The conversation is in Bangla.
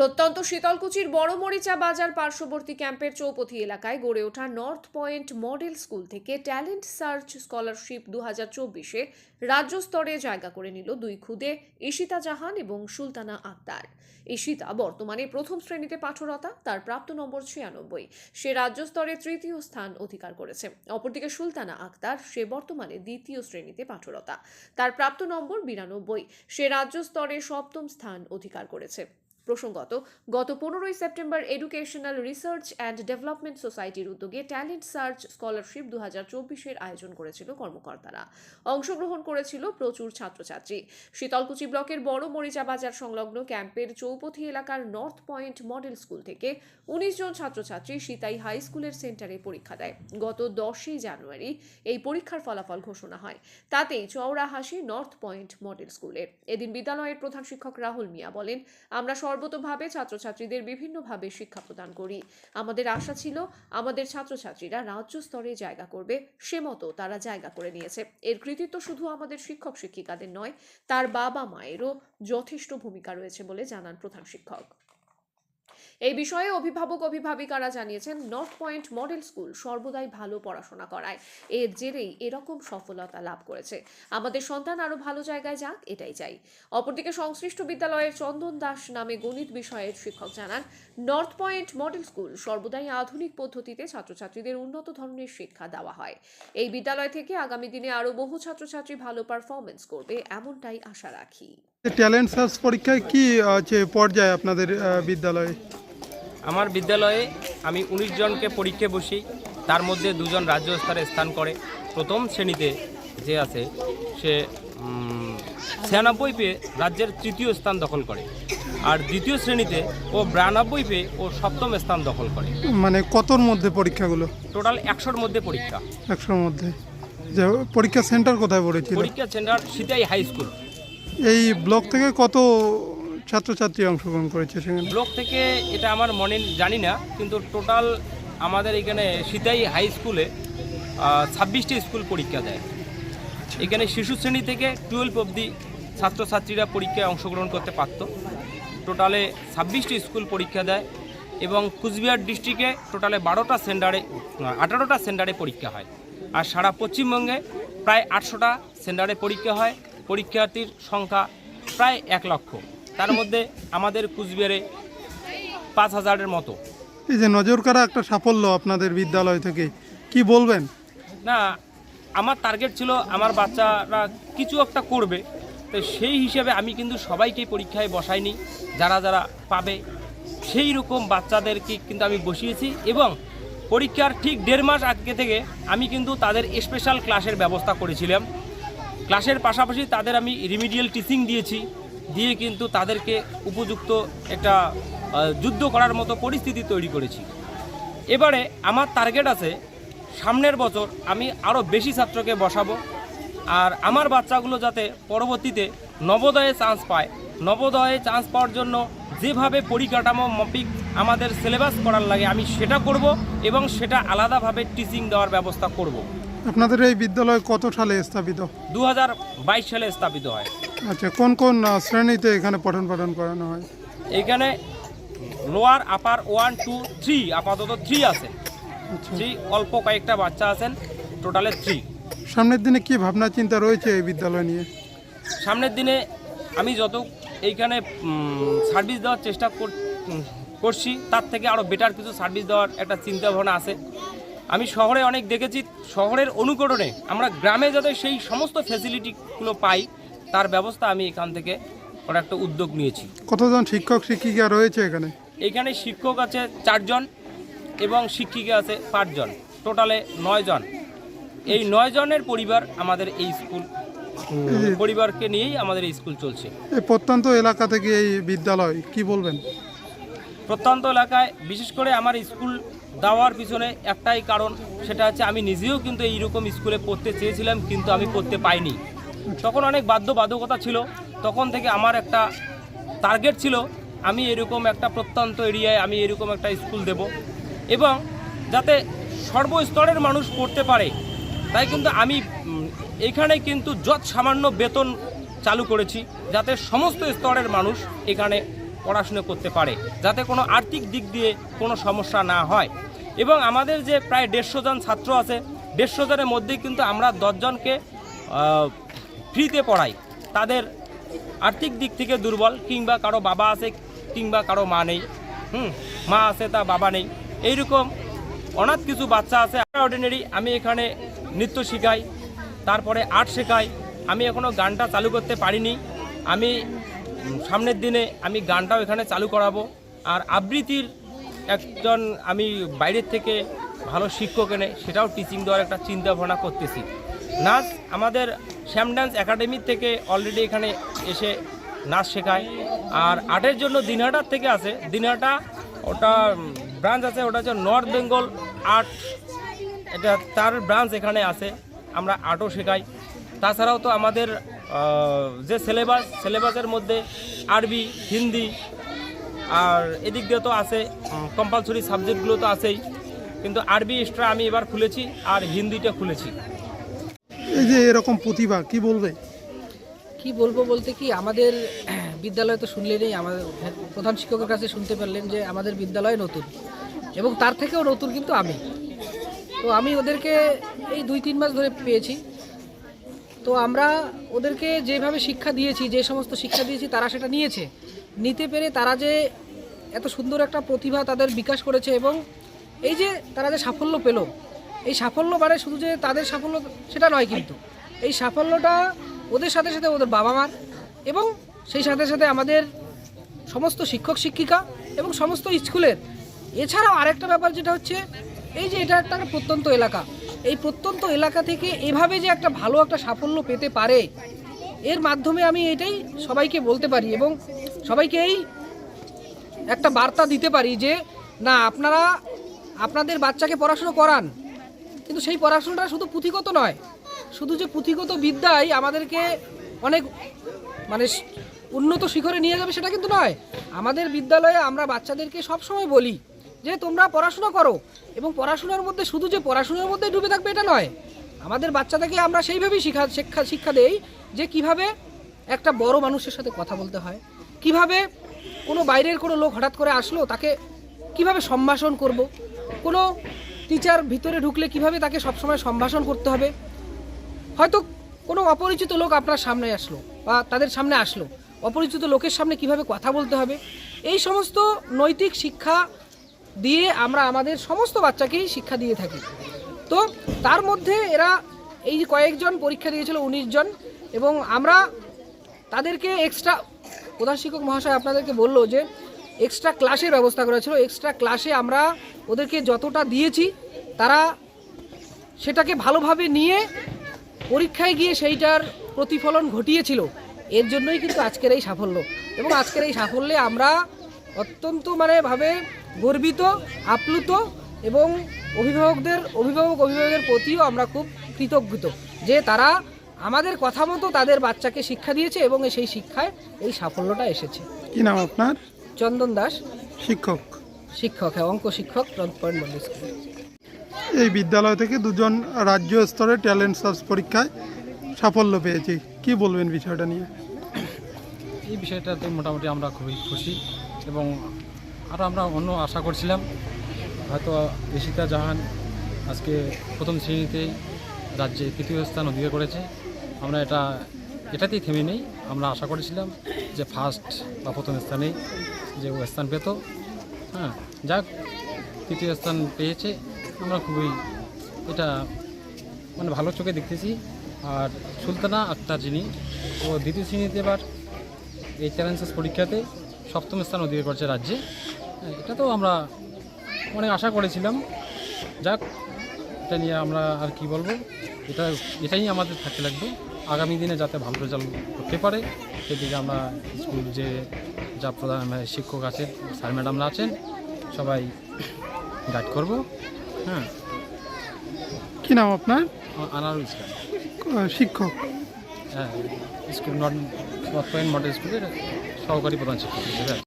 প্রত্যন্ত শীতলকুচির বড়মরিচা বাজার পার্শ্ববর্তী ক্যাম্পের চৌপথি এলাকায় গড়ে ওঠা নর্থ পয়েন্ট মডেল স্কুল থেকে ট্যালেন্ট সার্চ স্কলারশিপ দু হাজার চব্বিশে রাজ্য স্তরে জায়গা করে নিল দুই খুদে, ঈশিতা জাহান এবং সুলতানা আক্তার। ঈশিতা বর্তমানে প্রথম শ্রেণীতে পাঠরতা, তার প্রাপ্ত নম্বর ছিয়ানব্বই। সে রাজ্য স্তরে তৃতীয় স্থান অধিকার করেছে। অপরদিকে সুলতানা আক্তার, সে বর্তমানে দ্বিতীয় শ্রেণীতে পাঠরতা। তার প্রাপ্ত নম্বর বিরানব্বই। সে রাজ্য স্তরে সপ্তম স্থান অধিকার করেছে। প্রসঙ্গত, গত পনেরোই September educational research and development সোসাইটির উদ্যোগে ট্যালেন্ট সার্চ স্কলারশিপ দু হাজার চব্বিশের আয়োজন করেছিল কর্মকর্তারা। অংশগ্রহণ করেছিল প্রচুর ছাত্রছাত্রী। শীতলকুচি ব্লকের বড় মরিচা বাজার সংলগ্ন ক্যাম্পের চৌপথি এলাকার নর্থ পয়েন্ট মডেল স্কুল থেকে উনিশ জন ছাত্রছাত্রী সীতাই হাই স্কুলের সেন্টারে পরীক্ষা দেয়। গত দশই জানুয়ারি এই পরীক্ষার ফলাফল ঘোষণা হয়। তাতেই চওড়া হাসি নর্থ পয়েন্ট মডেল স্কুলের এদিন বিদ্যালয়ের প্রধান শিক্ষক রাহুল মিয়া বলেন, আমরা সর্বতোভাবে ছাত্রছাত্রীদের বিভিন্নভাবে শিক্ষা প্রদান করি। আমাদের আশা ছিল আমাদের ছাত্রছাত্রীরা রাজ্য স্তরে জায়গা করবে, সে মতো তারা জায়গা করে নিয়েছে। এর কৃতিত্ব শুধু আমাদের শিক্ষক শিক্ষিকাদের নয়, তার বাবা মায়েরও যথেষ্ট ভূমিকা রয়েছে বলে জানান প্রধান শিক্ষক। এই বিষয়ে অভিভাবক, অভিভাবিকারা জানিয়েছেন নর্থ পয়েন্ট মডেল স্কুল সর্বদাই ভালো পড়াশোনা করায়। এর জেরেই এরকম সফলতা লাভ করেছে। আমাদের সন্তান আরও ভালো জায়গায় যাক, এটাই চাই। অপরদিকে সংশ্লিষ্ট বিদ্যালয়ের চন্দন দাস নামে গণিত বিষয়ের শিক্ষক জানান নর্থ পয়েন্ট মডেল স্কুল সর্বদাই আধুনিক পদ্ধতিতে ছাত্রছাত্রীদের উন্নত ধরনের শিক্ষা দেওয়া হয়। এই বিদ্যালয় থেকে আগামী দিনে আরও বহু ছাত্রছাত্রী ভালো পারফরমেন্স করবে, এমনটাই আশা রাখি। ট্যালেন্ট সার্চ পরীক্ষায় কি আছে পর্যায়ে আপনাদের বিদ্যালয়ে? আমার বিদ্যালয়ে আমি উনিশ জনকে পরীক্ষা বসি তার মধ্যে দুজন রাজ্য স্তরে স্থান করে। প্রথম শ্রেণীতে যে আছে সে ছিয়ানব্বই পেয়ে রাজ্যের তৃতীয় স্থান দখল করে। আর দ্বিতীয় শ্রেণীতে ও বিরানব্বই পেয়ে ও সপ্তম স্থান দখল করে। মানে কতর মধ্যে পরীক্ষাগুলো? টোটাল একশোর মধ্যে পরীক্ষা। একশোর মধ্যে। যে পরীক্ষা সেন্টার কোথায় পড়েছিল? পরীক্ষা সেন্টার সিতাই হাই স্কুল। এই ব্লক থেকে কত ছাত্রছাত্রী অংশগ্রহণ করেছে সেখানে। ব্লক থেকে এটা আমার মনে জানি না, কিন্তু টোটাল আমাদের এখানে সিতাই হাই স্কুলে ছাব্বিশটি স্কুল পরীক্ষা দেয়। এখানে শিশু শ্রেণি থেকে টুয়েলভ অবধি ছাত্রছাত্রীরা পরীক্ষায় অংশগ্রহণ করতে পারত। টোটালে ছাব্বিশটি স্কুল পরীক্ষা দেয় এবং কুচবিহার ডিস্ট্রিক্টে টোটালে বারোটা সেন্টারে আঠারোটা সেন্টারে পরীক্ষা হয়। আর সারা পশ্চিমবঙ্গে প্রায় আটশোটা সেন্টারে পরীক্ষা হয়। পরীক্ষার্থীর সংখ্যা প্রায় এক লক্ষ। তার মধ্যে আমাদের কুচবিহারে পাঁচ হাজারের মতো। এই যে নজর করা একটা সাফল্য আপনাদের বিদ্যালয় থেকে কি বলবেন? না আমার টার্গেট ছিল আমার বাচ্চারা কিছু একটা করবে তো সেই হিসেবে আমি কিন্তু সবাইকেই পরীক্ষায় বসাইনি যারা যারা পাবে সেই রকম বাচ্চাদেরকে কিন্তু আমি বসিয়েছি এবং পরীক্ষার ঠিক দেড় মাস আগে থেকে আমি কিন্তু তাদের স্পেশাল ক্লাসের ব্যবস্থা করেছিলাম। ক্লাসের পাশাপাশি তাদের আমি রিমিডিয়াল টিচিং দিয়েছি। দিয়ে কিন্তু তাদেরকে উপযুক্ত একটা যুদ্ধ করার মতো পরিস্থিতি তৈরি করেছি। এবারে আমার টার্গেট আছে সামনের বছর আমি আরও বেশি ছাত্রকে বসাবো আর আমার বাচ্চাগুলো যাতে পরবর্তীতে নবোদয়ে চান্স পায়। নবোদয়ে চান্স পাওয়ার জন্য যেভাবে পরিকাঠামো মপিক আমাদের সিলেবাস করার লাগে আমি সেটা করব এবং সেটা আলাদাভাবে টিচিং দেওয়ার ব্যবস্থা করব। আপনাদের এই বিদ্যালয় কত সালে স্থাপিত? দু হাজার বাইশ সালে স্থাপিত হয়। আচ্ছা কোন কোন শ্রেণীতে এখানে পঠন পাঠন করানো হয়? এখানে lower upper one two three আপাতত থ্রি আছে। আচ্ছা। থ্রি অল্প কয়েকটা বাচ্চা আছেন টোটালে থ্রি সামনের দিনে কি ভাবনা চিন্তা রয়েছে এই বিদ্যালয় নিয়ে? সামনের দিনে আমি যত এইখানে সার্ভিস দেওয়ার চেষ্টা কর- করছি তার থেকে আরও বেটার কিছু সার্ভিস দেওয়ার একটা চিন্তা ভাবনা আছে। আমি শহরে অনেক দেখেছি শহরের অনুকরণে আমরা গ্রামে যাতে সেই সমস্ত ফ্যাসিলিটিগুলো পাই তার ব্যবস্থা আমি এখান থেকে করার একটা উদ্যোগ নিয়েছি। কতজন শিক্ষক শিক্ষিকা রয়েছে এখানে? এখানে শিক্ষক আছে চারজন এবং শিক্ষিকা আছে পাঁচজন। টোটালে নয় জন। এই নয় জনের পরিবার আমাদের এই স্কুল পরিবারকে নিয়েই আমাদের এই স্কুল চলছে। এই প্রত্যন্ত এলাকা থেকে এই বিদ্যালয় কি বলবেন? প্রত্যন্ত এলাকায় বিশেষ করে আমার স্কুল দেওয়ার পিছনে একটাই কারণ সেটা হচ্ছে আমি নিজেও কিন্তু এইরকম স্কুলে পড়তে চেয়েছিলাম কিন্তু আমি পড়তে পাইনি। তখন অনেক বাধ্যবাধকতা ছিল, তখন থেকে আমার একটা টার্গেট ছিল, আমি এরকম একটা প্রত্যন্ত এরিয়ায় আমি এরকম একটা স্কুল দেব। এবং যাতে সর্বস্তরের মানুষ পড়তে পারে, তাই কিন্তু আমি এখানে কিন্তু যৎ সামান্য বেতন চালু করেছি, যাতে সমস্ত স্তরের মানুষ এখানে পড়াশুনো করতে পারে, যাতে কোনো আর্থিক দিক দিয়ে কোনো সমস্যা না হয়। এবং আমাদের যে প্রায় দেড়শো জন ছাত্র আছে, দেড়শো জনের মধ্যেই কিন্তু আমরা দশজনকে ফ্রিতে পড়াই তাদের আর্থিক দিক থেকে দুর্বল, কিংবা কারও বাবা আছে, কিংবা কারও মা নেই। হুম, মা আছে তা বাবা নেই। এইরকম অনাথ কিছু বাচ্চা আছে অর্ডিনারি আমি এখানে নৃত্য শেখাই, তারপরে আর্ট শেখাই। আমি এখনও গানটা চালু করতে পারিনি। আমি সামনের দিনে আমি গানটাও এখানে চালু করাবো। আর আবৃত্তির একজন আমি বাইরের থেকে ভালো শিক্ষক এনে, সেটাও টিচিং দেওয়ার একটা চিন্তা ভাবনা করতেছি। নাচ আমাদের শ্যাম ডান্স একাডেমি থেকে অলরেডি এখানে এসে নাচ শেখায়। আর আর্টের জন্য দিনহাটার থেকে আছে। দিনহাটা, ওটা ব্রাঞ্চ আছে, ওটা হচ্ছে নর্থ বেঙ্গল আর্ট এটা তার ব্রাঞ্চ এখানে আছে। আমরা আর্টও শেখাই। তাছাড়াও তো আমাদের যে সিলেবাস সিলেবাসের মধ্যে আরবি, হিন্দি, আর এদিক দিয়ে তো আছে কম্পালসরি সাবজেক্টগুলো তো আছেই। কিন্তু আরবি এক্সট্রা আমি এবার খুলেছি, আর হিন্দিটা খুলেছি। এই যে এরকম প্রতিভা, কি বলবে? কি বলব বলতে কি, আমাদের বিদ্যালয় তো শুনলেনই, আমাদের প্রধান শিক্ষকের কাছে শুনতে পারলেন যে আমাদের বিদ্যালয় নতুন এবং তার থেকেও নতুন কিন্তু আমি। তো আমি ওদেরকে এই দুই তিন মাস ধরে পেয়েছি। তো আমরা ওদেরকে যেভাবে শিক্ষা দিয়েছি, যে সমস্ত শিক্ষা দিয়েছি, তারা সেটা নিয়েছে। নিতে পেরে তারা যে এত সুন্দর একটা প্রতিভা তাদের বিকাশ করেছে এবং এই যে তারা যে সাফল্য পেল এই সাফল্য মানে শুধু যে তাদের সাফল্য, সেটা নয় কিন্তু। এই সাফল্যটা ওদের সাথে সাথে ওদের বাবা মার এবং সেই সাথে সাথে আমাদের সমস্ত শিক্ষক, শিক্ষিকা এবং সমস্ত স্কুলের। এছাড়াও আরেকটা ব্যাপার যেটা হচ্ছে, এই যে এটা একটা প্রত্যন্ত এলাকা। এই প্রত্যন্ত এলাকা থেকে এভাবে যে একটা ভালো একটা সাফল্য পেতে পারে, এর মাধ্যমে আমি এটাই সবাইকে বলতে পারি এবং সবাইকে এই একটা বার্তা দিতে পারি যে, না, আপনারা, আপনাদের বাচ্চাকে পড়াশুনো করান। কিন্তু সেই পড়াশোনাটা শুধু পুঁথিগত নয়, শুধু যে পুঁথিগত বিদ্যাই আমাদেরকে অনেক মানে উন্নত শিখরে নিয়ে যাবে সেটা কিন্তু নয়। আমাদের বিদ্যালয়ে আমরা বাচ্চাদেরকে সবসময় বলি যে তোমরা পড়াশোনা করো এবং পড়াশোনার মধ্যে শুধু যে পড়াশোনার মধ্যে ডুবে থাকবে এটা নয়, আমাদের বাচ্চাদেরকে আমরা সেইভাবেই শিক্ষা শিক্ষা শিক্ষা দেই যে কীভাবে একটা বড় মানুষের সাথে কথা বলতে হয়, কীভাবে কোনো বাইরের কোনো লোক হঠাৎ করে আসলো তাকে কীভাবে সম্ভাষণ করব, কোনো টিচার ভিতরে ঢুকলে কীভাবে তাকে সবসময় সম্ভাষণ করতে হবে? হয়তো কোনো অপরিচিত লোক আপনার সামনে আসলো বা তাদের সামনে আসলো। অপরিচিত লোকের সামনে কীভাবে কথা বলতে হবে? এই সমস্ত নৈতিক শিক্ষা দিয়ে আমরা আমাদের সমস্ত বাচ্চাকেই শিক্ষা দিয়ে থাকি। তো তার মধ্যে এরা এই যে কয়েকজন পরীক্ষা দিয়েছিল, উনিশ জন, এবং আমরা তাদেরকে এক্সট্রা প্রধান শিক্ষক মহাশয় আপনাদেরকে বলল যে এক্সট্রা ক্লাসের ব্যবস্থা করা ছিল। এক্সট্রা ক্লাসে আমরা ওদেরকে যতটা দিয়েছি, তারা সেটাকে ভালোভাবে নিয়ে পরীক্ষায় গিয়ে সেইটার প্রতিফলন ঘটিয়েছিল। এর জন্যই কিন্তু আজকের এই সাফল্য। এবং আজকের এই সাফল্যে আমরা অত্যন্ত মানে ভাবে গর্বিত, আপ্লুত এবং অভিভাবকদের, অভিভাবক অভিভাবকের প্রতিও আমরা খুব কৃতজ্ঞত যে তারা আমাদের কথা মতো তাদের বাচ্চাকে শিক্ষা দিয়েছে এবং সেই শিক্ষায় এই সাফল্যটা এসেছে। কি নাম আপনার? চন্দন দাস। শিক্ষক। শিক্ষক হ্যাঁ অঙ্ক শিক্ষক নর্থ পয়েন্ট মডেল স্কুল। এই বিদ্যালয় থেকে দুজন রাজ্য স্তরে ট্যালেন্ট সার্চ পরীক্ষায় সাফল্য পেয়েছি। কি বলবেন বিষয়টা নিয়ে? এই বিষয়টাতে মোটামুটি আমরা খুবই খুশি এবং আরও আমরা অন্য আশা করছিলাম। হয়তো ঋষিতা জাহান আজকে প্রথম শ্রেণীতেই রাজ্যে তৃতীয় স্থান অধিকার করেছে। আমরা এটা এটাতেই থেমে নেই। আমরা আশা করেছিলাম যে ফার্স্ট বা প্রথম স্থানেই যে স্থান পেত হ্যাঁ যাক তৃতীয় স্থান পেয়েছে। আমরা খুবই এটা মানে ভালো চোখে দেখতেছি। আর সুলতানা আক্তার যিনি ও দ্বিতীয় শ্রেণীতে এবার এই চ্যালেঞ্জেস পরীক্ষাতে সপ্তম স্থান অধিকার করছে রাজ্যে। হ্যাঁ, এটা তো আমরা অনেক আশা করেছিলাম। যাক এটা নিয়ে আমরা আর কি বলব? এটা এটাই আমাদের থাকতে লাগবে। আগামী দিনে যাতে ভালো রেজাল্ট করতে পারে সেদিকে আমরা স্কুল যে যা প্রধান শিক্ষক আছে স্যার ম্যাডামরা আছেন সবাই গাইড করব। হ্যাঁ। কী নাম আপনার? আনার আনারুল ইসলাম। শিক্ষক। হ্যাঁ স্কুল নর্থ পয়েন্ট মডেল স্কুলের সহকারী প্রধান শিক্ষক।